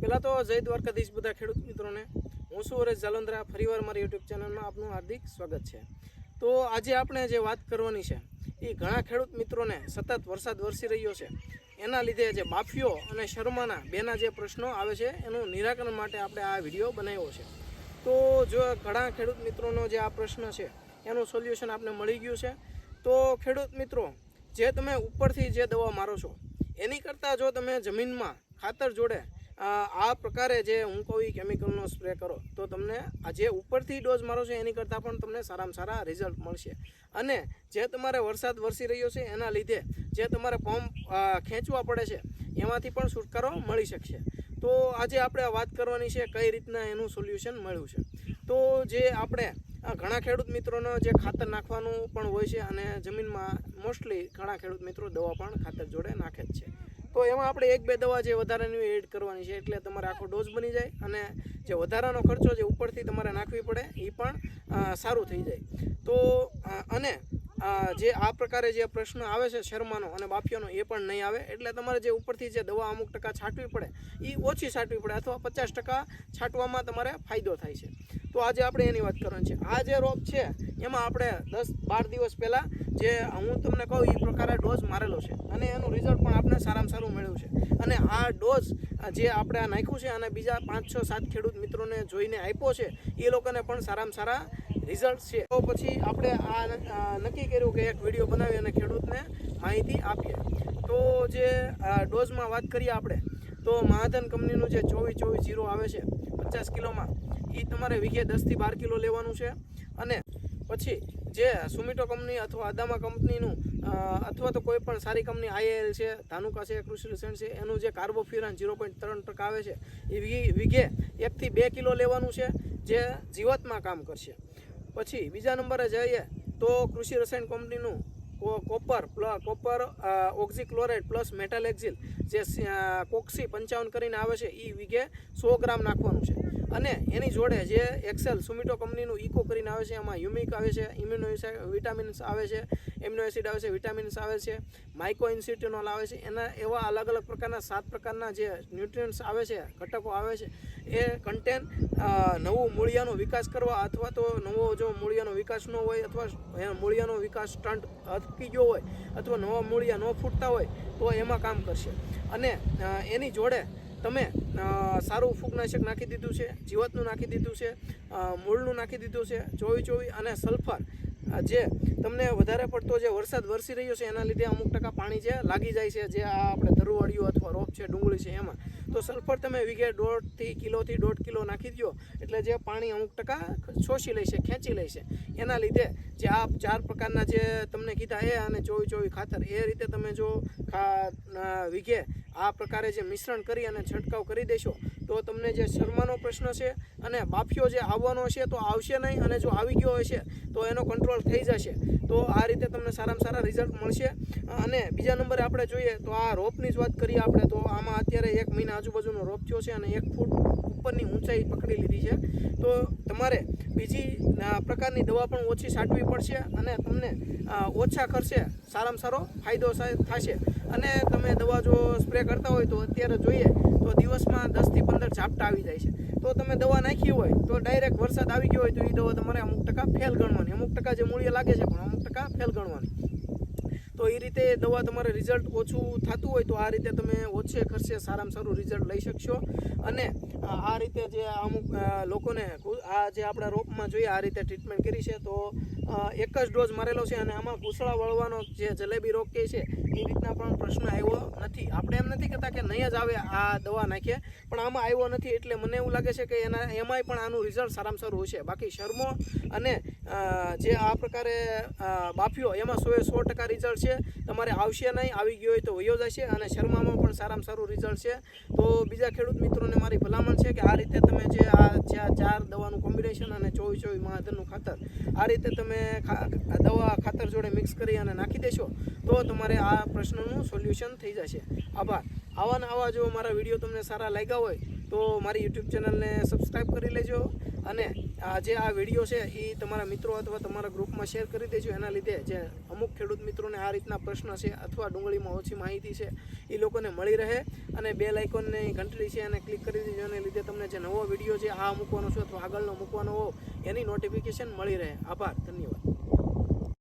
પહેલાં તો જય દ્વારકાધીશ બધા ખેડૂત મિત્રોને. હું છું હરેશ જાલંદ્રા ફરીવાર મારી યુટ્યુબ ચેનલમાં આપનું હાર્દિક સ્વાગત છે. તો આજે આપણે જે વાત કરવાની છે, એ ઘણા ખેડૂત મિત્રોને સતત વરસાદ વરસી રહ્યો છે. એના લીધે જે બાફીઓ અને શર્માના બેના જે પ્રશ્નો આવે છે, એનું નિરાકરણ માટે આપણે આ વીડિયો બનાવ્યો છે. તો જો ઘણા ખેડૂત મિત્રોનો જે આ પ્રશ્ન છે, એનું સોલ્યુશન આપણે મળી ગયું છે. તો ખેડૂત મિત્રો, જે તમે ઉપરથી જે દવા મારો છો, એની કરતાં જો તમે જમીનમાં ખાતર જોડે આ પ્રકારે જે હું કહું કેમિકલનો સ્પ્રે કરો, તો તમને આ જે ઉપરથી ડોઝ મારો છે, એની કરતાં પણ તમને સારામાં સારા રિઝલ્ટ મળશે. અને જે તમારે વરસાદ વરસી રહ્યો છે, એના લીધે જે તમારે પંપ ખેંચવા પડે છે, એમાંથી પણ છુટકારો મળી શકશે. તો આજે આપણે વાત કરવાની છે, કઈ રીતના એનું સોલ્યુશન મળ્યું છે. તો જે આપણે ઘણા ખેડૂત મિત્રોનો જે ખાતર નાખવાનું પણ હોય છે, અને જમીનમાં મોસ્ટલી ઘણા ખેડૂત મિત્રો દવા પણ ખાતર જોડે નાખે જ છે. તો એમાં આપણે એક બે દવા જે વધારાની એડ કરવાની છે. એટલે તમારે આખો ડોઝ બની જાય અને જે વધારાનો ખર્ચો જે ઉપરથી તમારે નાખવી પડે એ પણ સારું થઈ જાય. તો અને જે આ પ્રકારે જે પ્રશ્ન આવે છે શર્માનો અને બાફિયાનો એ પણ નહીં આવે. એટલે તમારે જે ઉપરથી જે દવા અમુક ટકા છાંટવી પડે એ ઓછી છાંટવી પડે અથવા પચાસ ટકા છાંટવામાં તમારે ફાયદો થાય છે. તો આજે આપણે એની વાત કરવાની છે. આ જે રોપ છે, એમાં આપણે દસ બાર દિવસ પહેલાં જે હું તમને કહું એ પ્રકારે ડોઝ મારેલો છે અને એનું રિઝલ્ટ પણ આપણે સારામાં સારું મળ્યું છે. અને આ ડોઝ જે આપણે નાખ્યું છે અને બીજા પાંચ, છ, સાત ખેડૂત મિત્રોને જોઈને આપ્યો છે, એ લોકોને પણ સારામાં સારા રિઝલ્ટ છે. તો પછી આપણે આ નક્કી કર્યું કે એક વીડિયો બનાવી અને ખેડૂતને માહિતી આપીએ. તો જે ડોઝમાં વાત કરીએ આપણે, તો મહાધન કંપનીનું જે ચોવીસ ચોવીસ જીરો આવે છે, પચાસ કિલોમાં એ તમારે વીઘે દસથી બાર કિલો લેવાનું છે. અને પછી જે સુમિટો કંપની અથવા અદામા કંપનીનું અથવા તો કોઈ પણ સારી કંપની આઈએલ છે, ધાનુકા છે, કૃષિ રસાયણ છે, એનું જે કાર્બોફ્યુરાન ઝીરો પોઈન્ટ ત્રણ ટકા આવે છે એ વીઘે એકથી બે કિલો લેવાનું છે, જે જીવાતમાં કામ કરશે. પછી બીજા નંબરે જઈએ તો કૃષિ રસાયણ કંપનીનું copper copper oxychloride plus metalaxyl જે કોક્સી પંચાવન કરીને આવે છે એ વીઘે સો ગ્રામ નાખવાનું છે. અને એની જોડે જે એક્સેલ સુમિટો કંપનીનું ઇકો કરીને આવે છે, એમાં યુમિક આવે છે ઇમ્યુનો વિટામિન્સ આવે છે એમ્યુનો એસિડ આવે છે વિટામિન્સ આવે છે માઇકો ઇન્સિટ્યુનોલ આવે છે, એના એવા અલગ અલગ પ્રકારના સાત પ્રકારના જે ન્યુટ્રિયન્ટ્સ આવે છે, ઘટકો આવે છે, એ કન્ટેન નવું મૂળિયાનો વિકાસ કરવા અથવા તો નવો જો મૂળિયાનો વિકાસ ન હોય અથવા મૂળિયાનો વિકાસ સ્ટન્ટ અટકી ગયો હોય અથવા નવા મૂળિયા ન ફૂટતા હોય તો એમાં કામ કરશે. અને એની જોડે તમે સારું ફૂગનાશક નાખી દીધું છે, જીવાતનું નાખી દીધું છે મૂળનું નાખી દીધું છે, ચોવી ચોવી અને સલ્ફર. જે તમને વધારે પડતો જે વરસાદ વરસી રહ્યો છે, એના લીધે અમુક ટકા પાણી જે લાગી જાય છે, જે આ આપણે ધરુવાળીઓ અથવા રોપ છે, ડુંગળી છે, એમાં. તો સલ્ફર તમે વીઘે દોઢથી કિલોથી દોઢ કિલો નાખી દો એટલે જે પાણી અમુક ટકા શોષી લેશે ખેંચી લેશે એના લીધે જે આ ચાર પ્રકારના જે તમને કીધા એ અને ચોવી ચોવી ખાતર, એ રીતે તમે જો ખા વીઘે આ પ્રકારે જે મિશ્રણ કરી અને છંટકાવ કરી દેશો, તો તમને જે શર્માનો પ્રશ્ન છે અને બાફિયો જે આવવાનો છે તો આવશે નહીં અને જો આવી ગયો હશે તો એનો કંટ્રોલ થઈ જશે. તો આ રીતે તમને સારામાં સારા રિઝલ્ટ મળશે. અને બીજા નંબરે આપણે જોઈએ તો આ રોપની જ વાત કરીએ આપણે, તો આમાં અત્યારે એક મહિના આજુબાજુનો રોપ થયો છે અને એક ફૂટ ઉપરની ઊંચાઈ પકડી લીધી છે. તો તમારે બીજી પ્રકારની દવા પણ ઓછી છાંટવી પડશે અને તમને ઓછા ખર્ચે સારામાં સારો ફાયદો થશે. અને તમે દવા જો સ્પ્રે કરતા હોય તો અત્યારે જોઈએ તો દિવસમાં દસથી પંદર ઝાપટા આવી જાય છે. તો તમે દવા નાખી હોય તો ડાયરેક્ટ વરસાદ આવી ગયો હોય તો એ દવા તમારે અમુક ટકા ફેલ ગણવાની. અમુક ટકા જે મૂલ્ય લાગે છે પણ અમુક ટકા ફેલ ગણવાની. તો એ રીતે દવા તમારે રિઝલ્ટ ઓછું થતું હોય તો આ રીતે તમે ઓછે ખર્ચે સારામાં સારું રિઝલ્ટ લઈ શકશો. અને આ રીતે જે અમુક લોકોને આ જે આપણા રોપમાં જોઈએ, આ રીતે ટ્રીટમેન્ટ કરી છે, તો એક જ ડોઝ મારેલો છે અને આમાં કુસળા વળવાનો જે જલેબી રોગ કે છે, એ રીતના પણ પ્રશ્ન આવ્યો નથી. આપણે એમ નથી કહેતા કે નહીં જ આવે આ દવા નાખીએ પણ આમાં આવ્યો નથી એટલે મને એવું લાગે છે કે એના, એમાંય પણ આનું રિઝલ્ટ સારામાં સારું હશે. બાકી શર્મો અને જે આ પ્રકારે બાફ્યો એમાં સો એ સો ટકા રિઝલ્ટ છે. તમારે આવશે નહીં, આવી ગયો હોય તો વયો જશે અને શર્મામાં પણ સારામાં સારું રિઝલ્ટ છે. તો બીજા ખેડૂત મિત્રોને મારી ભલામણ છે કે આ રીતે તમે જે આ જે આ ચાર દવાનું કોમ્બિનેશન અને ચોવીસ ચોવીસ મહાધનનું ખાતર, આ રીતે તમે દવા ખાતર જોડે મિક્સ કરી અને નાખી દેશો, તો તમારે આ પ્રશ્નનું સોલ્યુશન થઈ જશે. આભાર. આવા ને આવા જો મારા વીડિયો તમને સારા લાગ્યા હોય તો મારી યુટ્યુબ ચેનલને સબસ્ક્રાઈબ કરી લેજો અને આ જે આ વીડિયો છે એ તમારા મિત્રો અથવા તમારા ગ્રુપમાં શેર કરી દેજો. એના લીધે જે અમુક ખેડૂત મિત્રોને આ રીતના પ્રશ્ન છે અથવા ડુંગળીમાં ઓછી માહિતી છે, એ લોકોને મળી રહે અને બે લાઇકોનની ઘંટડી છે એને ક્લિક કરી દેજો. એને લીધે તમને જે નવો વીડિયો છે, આ મૂકવાનો છે અથવા આગળનો મૂકવાનો હો, એની નોટિફિકેશન મળી રહે. આભાર. ધન્યવાદ.